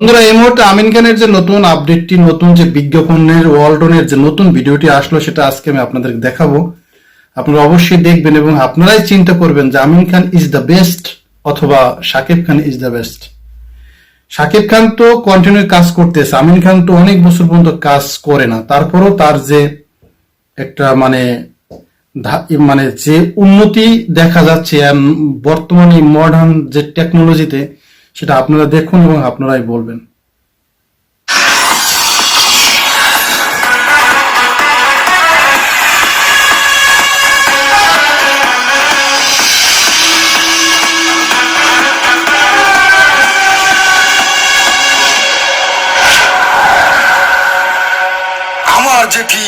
বন্ধুরা, এই মুহূর্তে আমিন খানের যে নতুন আপডেটটি নতুন যে বিজ্ঞাপনের, ওয়ালটনের যে নতুন ভিডিওটি আসলো, সেটা আজকে আমি আপনাদেরকে দেখাবো। আপনারা অবশ্যই দেখবেন এবং আপনারাই চিন্তা করবেন যে Amin Khan is the best অথবা Shakib Khan is the best Shakib Khan তো কন্টিনিউ কাজ করতেছে, আমিন খান তো অনেক বছর পর্যন্ত কাজ করে না। তারপরও তার যে একটা মানে মানে যে উন্নতি দেখা যাচ্ছে বর্তমানে মডার্ন যে টেকনোলজিতে সেটা আপনারা দেখুন এবং আপনারাই বলবেন। আমার জেঠি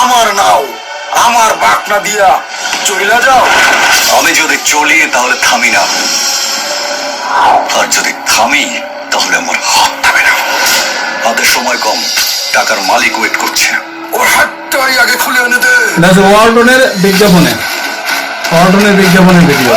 আমার নাও আমার বাকনা দিয়া চইলা যাও। আমি যদি চলি তাহলে থামি না। আর যদি থামি তাহলে আমার হাত থামে না হাতে সময় কম টাকার মালিক ওয়েট করছে। ওর হাতটাই আগে খুলে এনে দে। ওয়ালটনের বিজ্ঞাপনে। ওয়ার্ডনের বিজ্ঞাপনের ভিডিও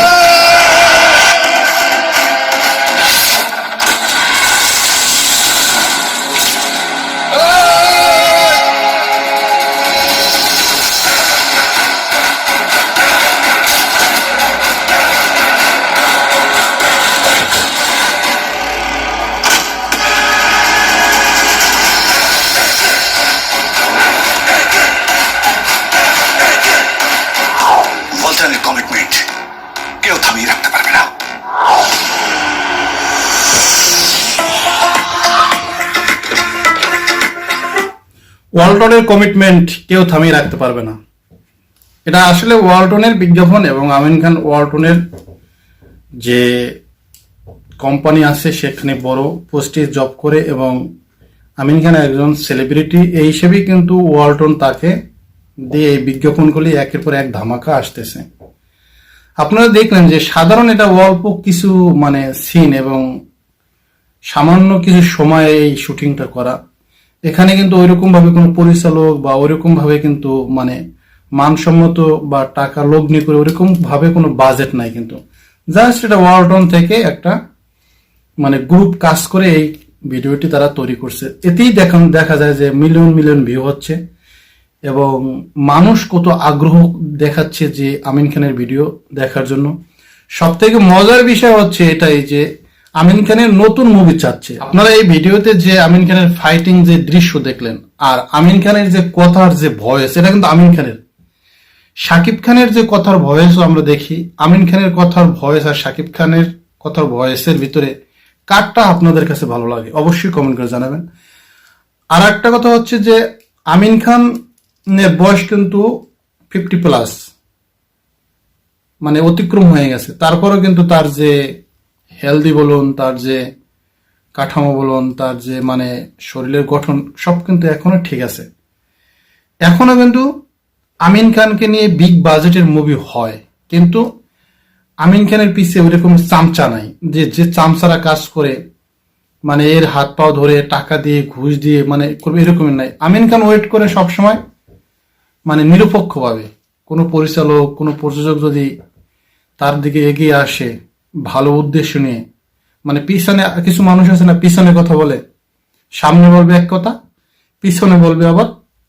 ওয়ালটনের কমিটমেন্ট কেউ থামিয়ে রাখতে পারবে না। এটা আসলে ওয়ালটনের বিজ্ঞাপন এবং আমিন খান ওয়ালটনের যে কোম্পানি আছে, সেখানে বড় পোস্টে জব করে এবং আমিন খান একজন সেলিব্রিটি এই হিসেবেই কিন্তু ওয়ালটন তাকে দিয়ে এই বিজ্ঞাপনগুলি একের পর এক ধামাকা আসতেছে। আপনারা দেখলেন যে সাধারণ এটা অল্প কিছু মানে সিন এবং সামান্য কিছু সময়ে এই শুটিংটা করা এখানে কিন্তু ওইরকম ভাবে কোনো পরিচালক বা ওইরকম ভাবে কিন্তু মানে মানসম্মত বা টাকা লগ্নি করে ওইরকম ভাবে কোনো বাজেট নাই কিন্তু। জাস্ট এটা ওয়ালটন থেকে একটা মানে গ্রুপ কাজ করে এই ভিডিওটি তারা তৈরি করছে। এতেই দেখান দেখা যায় যে মিলিয়ন মিলিয়ন ভিউ হচ্ছে এবং মানুষ কত আগ্রহ দেখাচ্ছে যে আমিন খানের ভিডিও দেখার জন্য। সব থেকে মজার বিষয় হচ্ছে এটাই যে আমিন খানের নতুন মুভি চাচ্ছে। আপনারা এই ভিডিওতে যে আমিন খানের ফাইটিং যে দৃশ্য দেখলেন আর আমিন খানের যে কথার যে ভয়েস এটা কিন্তু আমিন খানের। শাকিব খানের যে কথার ভয়েস আমরা দেখি। আমিন খানের কথার ভয়েস আর শাকিব খানের কথার ভয়েসের ভিতরে কারটা আপনাদের কাছে ভালো লাগে অবশ্যই কমেন্ট করে জানাবেন। আর একটা কথা হচ্ছে যে আমিন খানের বয়স কিন্তু ফিফটি প্লাস মানে অতিক্রম হয়ে গেছে। তারপরেও কিন্তু তার যে হেলদি বলুন, তার যে কাঠামো বলুন, তার যে মানে শরীরের গঠন, সব কিন্তু এখনও ঠিক আছে। এখনও কিন্তু আমিন খানকে নিয়ে বিগ বাজেটের মুভি হয়। কিন্তু আমিন খানের পিছে ওইরকম চামচা নাই। যে যে চামচারা কাজ করে মানে এর হাত পাও ধরে, টাকা দিয়ে, ঘুষ দিয়ে মানে করবে এরকমের নাই। আমিন খান ওয়েট করে সব সময় মানে নিরপেক্ষভাবে। কোনো পরিচালক, কোনো প্রযোজক যদি তার দিকে এগিয়ে আসে ভালো উদ্দেশ্য নিয়ে। মানে পিছনে কিছু মানুষ আছে না, পিছনে কথা বলে। সামনে বলবে এক কথা, পিছনে বলবে আবার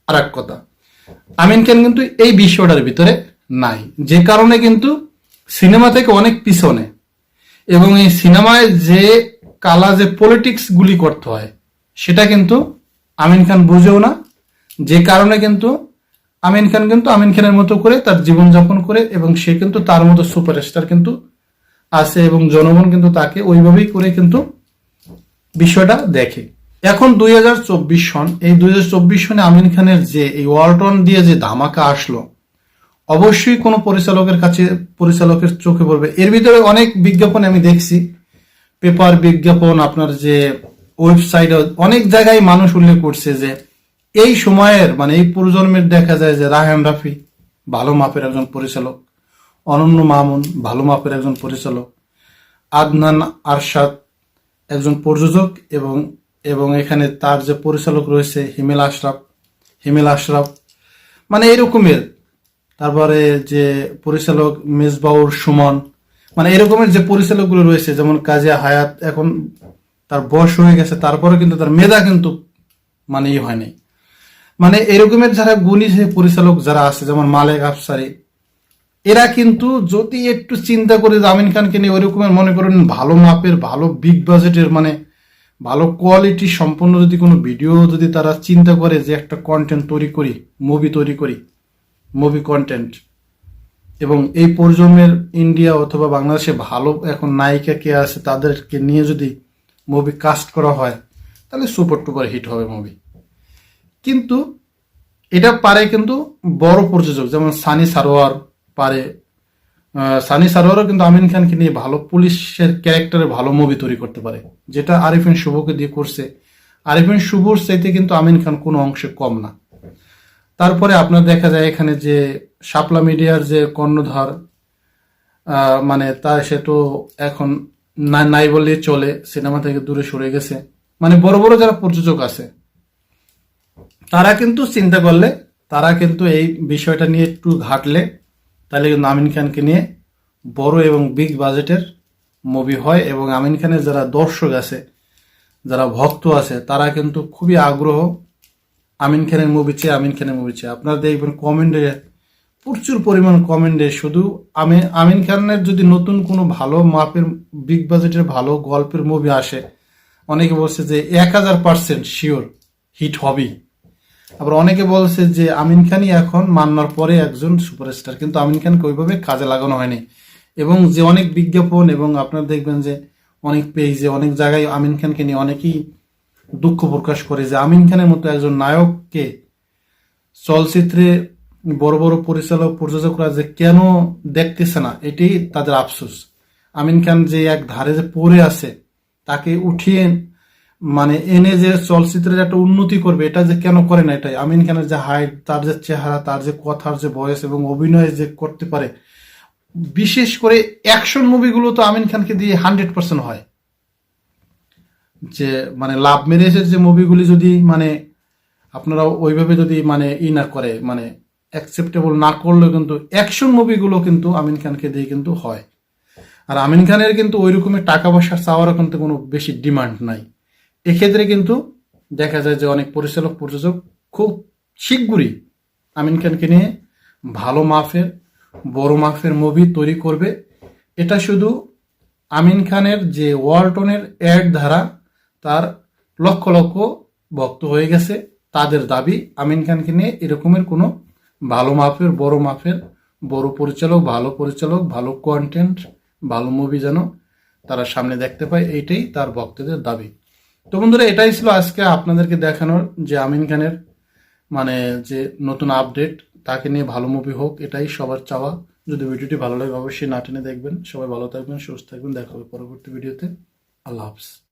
আর এক কথা। আমিন খান কিন্তু এই বিষয়টার ভিতরে নাই। যে কারণে কিন্তু সিনেমা থেকে অনেক পিছনে। এবং এই সিনেমায় যে কালা যে পলিটিক্স গুলি করতে হয়, সেটা কিন্তু আমিন খান বুঝেও না। যে কারণে কিন্তু আমিন খান কিন্তু আমিন খানের মতো করে তার জীবনযাপন করে এবং সে কিন্তু তার মতো সুপারস্টার কিন্তু আছে এবং জনগণ কিন্তু তাকে ওইভাবেই করে কিন্তু বিষয়টা দেখে। এখন দুই হাজার চব্বিশ সন, এই দুই হাজার চব্বিশ সনে আমিন খানের যে এই ওয়ালটন দিয়ে যে ধামাকা আসলো, অবশ্যই কোনো পরিচালকের কাছে, পরিচালকের চোখে পড়বে। এর ভিতরে অনেক বিজ্ঞাপন আমি দেখছি। পেপার বিজ্ঞাপন, আপনার যে ওয়েবসাইটে অনেক জায়গায় মানুষ উল্লেখ করছে যে এই সময়ের মানে এই প্রজন্মের দেখা যায় যে রায়হান রাফি ভালো মাপের একজন পরিচালক। অনন্য মামুন, ভালো মাপের একজন পরিচালক, আদনান আরশাদ একজন প্রযোজক এবং এবং এখানে তার যে পরিচালক রয়েছে হিমেল আশরাফ হিমেল আশরাফ মানে এরকমের। তারপরে যে পরিচালক মেজবাউর সুমন মানে এরকমের যে পরিচালকগুলো রয়েছে, যেমন কাজিয়া হায়াত, এখন তার বয়স হয়ে গেছে তারপরে কিন্তু তার মেধা কিন্তু মানে ই হয়নি। মানে এরকমের যারা গুণী যে পরিচালক যারা আছে, যেমন মালেক আফসারি এরা কিন্তু যদি একটু চিন্তা করে যে আমিন খানকে নিয়ে ওই রকমের মনে করেন ভালো মাপের, ভালো বিগ বাজেটের মানে ভালো কোয়ালিটি সম্পন্ন যদি কোনো ভিডিও যদি তারা চিন্তা করে যে একটা কন্টেন্ট তৈরি করি মুভি তৈরি করি মুভি কন্টেন্ট এবং এই প্রজন্মের ইন্ডিয়া অথবা বাংলাদেশে ভালো এখন নায়িকা কে আছে তাদেরকে নিয়ে যদি মুভি কাস্ট করা হয়, তাহলে সুপার টুপার হিট হবে মুভি কিন্তু এটা পারে কিন্তু বড় প্রযোজক যেমন সানি সারোয়ার পারে। সানি সারোয়ারও কিন্তু আমিন খানকে নিয়ে ভালো পুলিশের ক্যারেক্টারে ভালো মুভি তৈরি করতে পারে, যেটা আরিফিন শুভকে দিয়ে করছে। আরিফিন শুভর চাইতে কিন্তু আমিন খান কোনো অংশে কম না। তারপরে আপনার দেখা যায় এখানে যে শাপলা মিডিয়ার যে কর্ণধার মানে তা সে তো এখন না- নাই বললেই চলে, সিনেমা থেকে দূরে সরে গেছে। মানে বড় বড় যারা প্রযোজক আছে, তারা কিন্তু চিন্তা করলে, তারা কিন্তু এই বিষয়টা নিয়ে একটু ঘাটলে তাহলে কিন্তু আমিন খানকে নিয়ে বড় এবং বিগ বাজেটের মুভি হয় এবং আমিন খানের যারা দর্শক আছে, যারা ভক্ত আছে, তারা কিন্তু খুবই আগ্রহ আমিন খানের মুভি চেয়ে, আমিন খানের মুভি চেয়ে। আপনারা দেখবেন কমেন্টে প্রচুর পরিমাণ কমেন্টে শুধু আমি, আমিন খানের যদি নতুন কোনো ভালো মাপের বিগ বাজেটের ভালো গল্পের মুভি আসে, অনেকে বলছে যে এক হাজার পার্সেন্ট শিওর হিট হবেই। আবার অনেকে বলছে যে আমিন খানই এখন মান্নার পরে একজন সুপারস্টার, কিন্তু আমিন খানকে ওইভাবে কাজে লাগানো হয়নি। এবং যে অনেক বিজ্ঞাপন এবং আপনারা দেখবেন যে অনেক পেজে অনেক জায়গায় আমিন খানকে নিয়ে অনেকেই দুঃখ প্রকাশ করে যে আমিন খানের মতো একজন নায়ককে চলচ্চিত্রে বড় বড় পরিচালক, প্রযোজকরা যে কেন দেখতেছে না এটি তাদের আফসোস। আমিন খান যে এক ধারে যে পড়ে আছে, তাকে উঠিয়ে মানে এনে যে চলচ্চিত্রের একটা উন্নতি করবে, এটা যে কেন করে না এটাই? আমিন খানের যে হাইট, তার যে চেহারা, তার যে কথার যে ভয়েস এবং অভিনয় যে করতে পারে, বিশেষ করে অ্যাকশন মুভিগুলো তো আমিন খানকে দিয়ে হান্ড্রেড পার্সেন্ট হয়। যে মানে লাভ ম্যারেজের যে মুভিগুলি যদি মানে আপনারা ওইভাবে যদি মানে ই না করে মানে অ্যাকসেপ্টেবল না করলেও কিন্তু অ্যাকশন মুভিগুলো কিন্তু আমিন খানকে দিয়ে কিন্তু হয়। আর আমিন খানের কিন্তু ওই রকমের টাকা পয়সা চাওয়ারও কিন্তু কোনো বেশি ডিমান্ড নাই। এক্ষেত্রে কিন্তু দেখা যায় যে অনেক পরিচালক, প্রযোজক খুব শীঘ্রই আমিন খানকে নিয়ে ভালো মাফের, বড় মাফের মুভি তৈরি করবে। এটা শুধু আমিন খানের যে ওয়ালটনের অ্যাড ধারা, তার লক্ষ লক্ষ ভক্ত হয়ে গেছে। তাদের দাবি আমিন খানকে নিয়ে এরকমের কোনো ভালো মাপের বড় মাপের বড় পরিচালক, ভালো পরিচালক, ভালো কন্টেন্ট ভালো মুভি যেন তারা সামনে দেখতে পায়, এইটাই তার ভক্তদের দাবি। তো বন্ধুরা, এটাই ছিল আজকে আপনাদেরকে দেখানোর যে আমিন খানের মানে যে নতুন আপডেট, তাকে নিয়ে ভালো মুভি হোক, এটাই সবার চাওয়া। যদি ভিডিওটি ভালো লাগে, অবশ্যই না টেনে দেখবেন। সবাই ভালো থাকবেন, সুস্থ থাকবেন। দেখা হবে পরবর্তী ভিডিওতে। আল্লাহ হাফিজ।